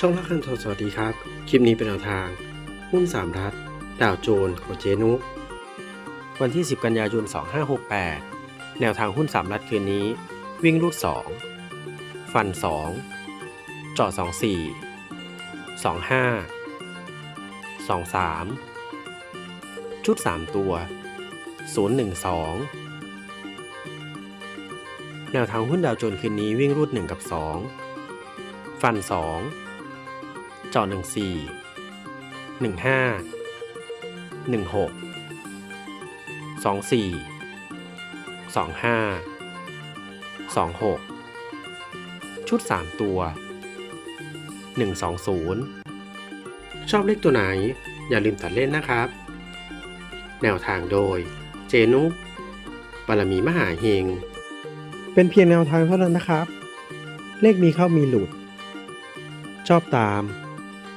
ช่องรักคันทสวัสดีครับ คลิปนี้เป็นแนวทาง หุ้นสามรัฐ ดาวโจนของเจนุวันที่ 10 กันยายน 2568 แนวทางหุ้นสามรัฐคืนนี้ วิ่งรูด 2 ฟัน 2 เจาะ24 25 23 ชุด 3 ตัว 012 แนวทางหุ้นดาวโจนคืนนี้วิ่งรูด 1 กับ 2 ฟัน 2 เจาะ14 15 16 24 25 26ชุด3ตัว120ชอบเลขตัวไหนอย่าลืมตัดเล่นนะครับ แนวทางโดยเจนุกบารมีมหาเฮง เป็นเพียงแนวทางเท่านั้นนะครับ เลขมีเข้ามีหลุด ชอบตาม